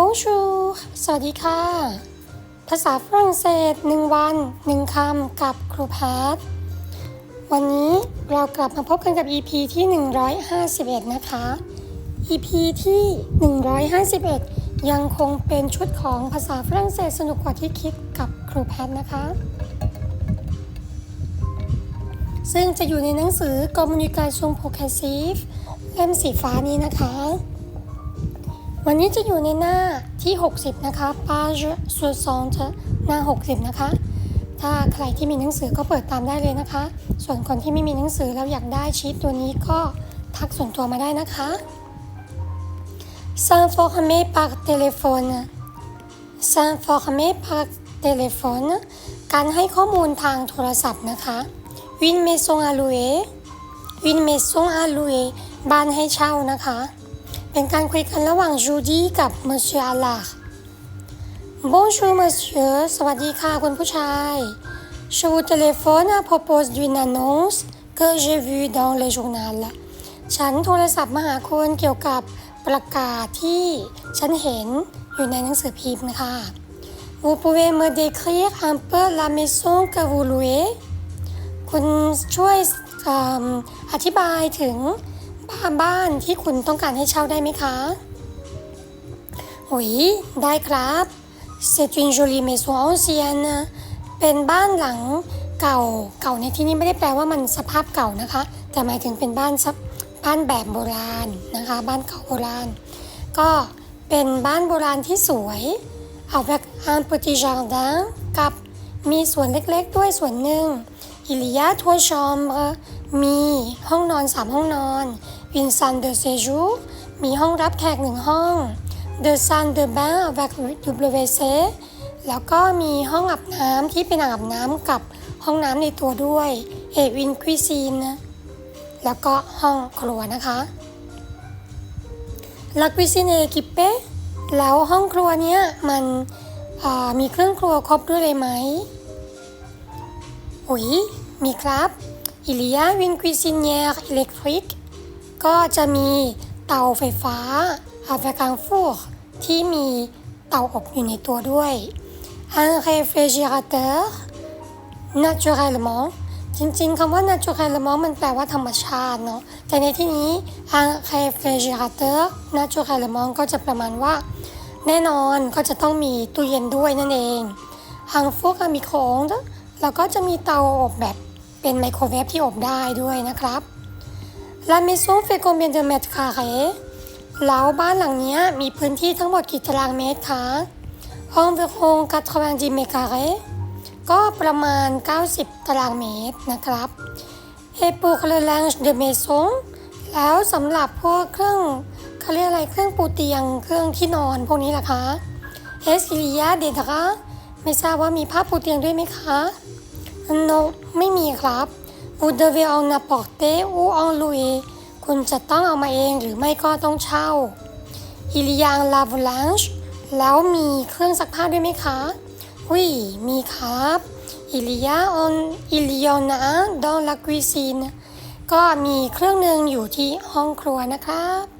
Bonjour สวัสดีค่ะ ภาษาฝรั่งเศส 1 วัน 1 คำ กับครูแพท วันนี้เรากลับมาพบกันกับ EP ที่ 151 นะคะ EP ที่ 151 ยังคงเป็นชุดของภาษาฝรั่งเศสสนุกกว่าที่คิดกับครูแพทนะคะ ซึ่งจะอยู่ในหนังสือ Communication Progressive เล่มสีฟ้านี้นะคะ วันนี้จะอยู่ในหน้าที่ 60 นะคะ page 60หน้า 60 นะคะ ถ้าใครที่มีหนังสือก็เปิดตามได้เลยนะคะ ส่วนคนที่ไม่มีหนังสือแล้วอยากได้ชีตตัวนี้ก็ทักส่วนตัวมาได้นะคะ s'informer par téléphone s'informer par téléphone การให้ข้อมูลทางโทรศัพท์นะคะ une maison à louer une maison à louer บ้านให้เช่านะคะ เป็นการคุยกันระหว่างจูดี้กับ Monsieur Allard Bonjour Monsieur สวัสดีค่ะคุณผู้ชาย Je vous téléphone à propos d'une annonce que j'ai vue dans le journal ฉันโทรศัพท์มาหาคุณเกี่ยวกับประกาศที่ฉันเห็นอยู่ในหนังสือพิมพ์ค่ะ Vous pouvez me décrire un peu la maison que vous louez คุณช่วยเอิ่มอธิบายถึง บ้านบ้านที่คุณต้องการให้เช่าได้ไหมคะหุยได้ครับ C'est une jolie maison ancienne เป็นบ้านหลังเก่า เก่าในที่นี้ไม่ได้แปลว่ามันสภาพเก่านะคะ แต่หมายถึงเป็นบ้านซับบ้านแบบโบราณนะคะ บ้านเก่าโบราณ ก็เป็นบ้านโบราณที่สวย avec un petit jardin กับมีสวนเล็กๆ ด้วยส่วนหนึ่ง il y a trois chambres มีห้องนอนสามห้องนอน une salle de séjour มีห้องรับแขกหนึ่งห้อง deux salles de bain avec WC แล้วก็มีห้องอาบน้ำที่เป็นอ่างอาบน้ำกับห้องน้ำในตัวด้วย et une cuisine แล้วก็ห้องครัวนะคะ La cuisine est équipée แล้วห้องครัวเนี้ยมันมีเครื่องครัวครบด้วยเลยไหม อุ๋ยมีครับ Il y a une cuisinière électrique ก็จะมีเตาไฟฟ้า avec un four ที่มีเตาอบอยู่ในตัวด้วย un réfrigérateur naturellement จริงๆคำว่า naturellement มันแปลว่าธรรมชาติเนาะ แต่ในที่นี้ un réfrigérateur naturellement ก็จะประมาณว่า แน่นอนก็จะต้องมีตู้เย็นด้วยนั่นเอง un four à micro-ondes แล้วก็จะมีเตาอบแบบเป็นไมโครเวฟที่อบได้ด้วยนะครับ La maison fait combien de mètres carrés แล้วบ้านหลังนี้มีพื้นที่ทั้งหมดกี่ตารางเมตรคะ environ 90 mètres carrés ก็ประมาณ 90 ตารางเมตรนะครับ et pour le linge de maison แล้วสำหรับพวกเครื่องเขาเรียกอะไรเครื่องปูเตียงเครื่องที่นอนพวกนี้ล่ะคะ est-ce qu'il y a des draps ไม่ทราบว่ามีผ้าปูเตียงด้วยไหมคะ no ไม่มีครับ vous devez en apporter ou en l u e คุณจะต้องเอามาเองหรือไม่ก็ต้องเช่า il y a un lave-linge แล้วมีเครื่องซักผ้าด้วยไหมคะวิมีครับ il y a un il y en a un dans la cuisine ก็มีเครื่องหนึ่งอยู่ที่ห้องครัวนะครับ